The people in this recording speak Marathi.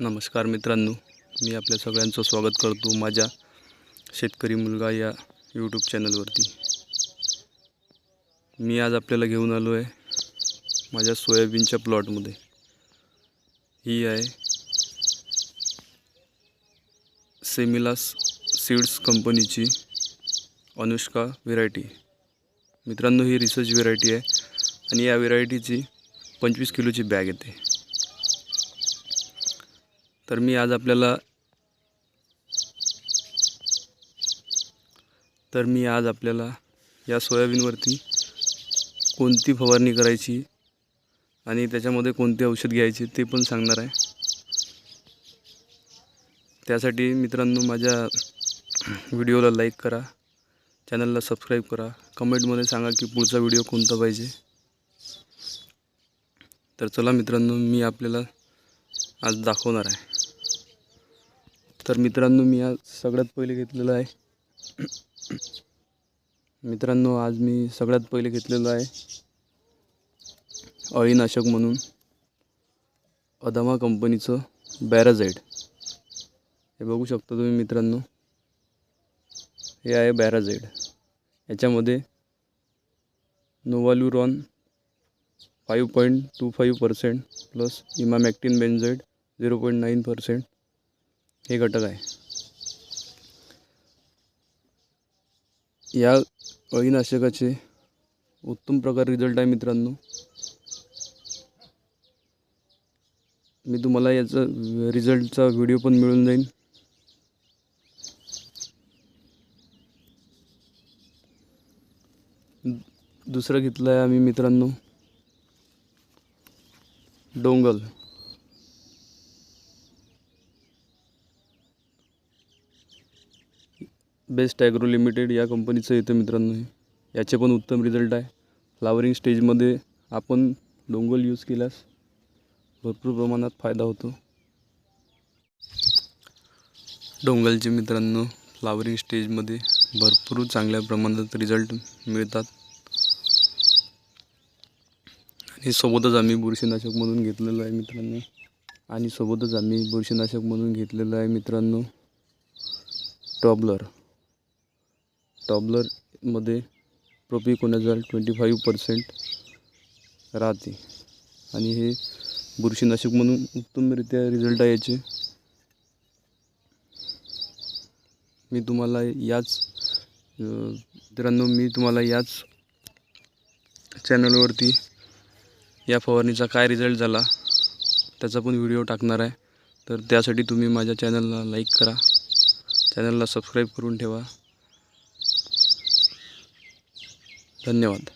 नमस्कार मित्रांनो मी आपल्या सगळ्यांचं स्वागत करतो माझ्या शेतकरी मुलगा या यूट्यूब चॅनलवरती मी आज आपल्याला घेऊन आलो आहे माझ्या सोयाबीनच्या प्लॉटमध्ये ही आहे सेमिलास सीड्स कंपनीची अनुष्का व्हेरायटी मित्रांनो ही रिसर्च व्हेरायटी आहे आणि या व्हेरायटीची पंचवीस किलोची बॅग येते. तर मी आज आपल्याला तर मी आज आपल्याला या सोयाबीनवरती कोणती फवारणी करायची आणि त्याच्यामध्ये कोणते औषध घ्यायचे ते पण सांगणार आहे. त्यासाठी मित्रांनो माझ्या व्हिडिओला लाईक करा चॅनलला सबस्क्राईब करा कमेंटमध्ये सांगा की पुढचा व्हिडिओ कोणता पाहिजे. तर चला मित्रांनो मी आपल्याला आज दाखवणार आहे. तर मित्रांनो मी आज सगळ्यात पहिले घेतलेलं आहे. मित्रांनो आज मी सगळ्यात पहिले घेतलेलं आहे अळीनाशक म्हणून अदामा कंपनीचं बॅराझाईड हे बघू शकता तुम्ही मित्रांनो हे आहे बॅराझाईड याच्यामध्ये novaluron five point two five percent plus emamectin benzoate zero point nine percent हे घटक आहे. या अळीनाशकाचे उत्तम प्रकार रिझल्ट आहे मित्रांनो. मी तुम्हाला याचा रिझल्टचा व्हिडिओ पण मिळून जाईल दुसरं घेतलं आहे आम्ही मित्रांनो. डोंगल. बेस्ट ॲग्रो लिमिटेड या कंपनीचं येतं मित्रांनो हे. याचे पण उत्तम रिझल्ट आहे. फ्लावरिंग स्टेजमध्ये आपण डोंगल यूज केल्यास भरपूर प्रमाणात फायदा होतो. डोंगलचे मित्रांनो फ्लावरिंग स्टेजमध्ये भरपूर चांगल्या प्रमाणात रिझल्ट मिळतात. आणि सोबतच आम्ही बुरशीनाशकमधून घेतलेलं आहे मित्रांनो. आणि सोबतच आम्ही बुरशीनाशकमधून घेतलेलं आहे मित्रांनो. टॉबलर टॉबलरमध्ये प्रोपिकोनाझॉल ट्वेंटी फाईव्ह पर्सेंट राहते. आणि हे बुरशीनाशक म्हणून उत्तमरित्या रिझल्ट आहे याचे. मी तुम्हाला याच मित्रांनो मी तुम्हाला याच चॅनलवरती या फवारणीचा काय रिझल्ट झाला त्याचा पण व्हिडिओ टाकणार आहे. तर त्यासाठी तुम्ही माझ्या चॅनलला लाईक करा. चॅनलला सबस्क्राईब करून ठेवा. धन्यवाद.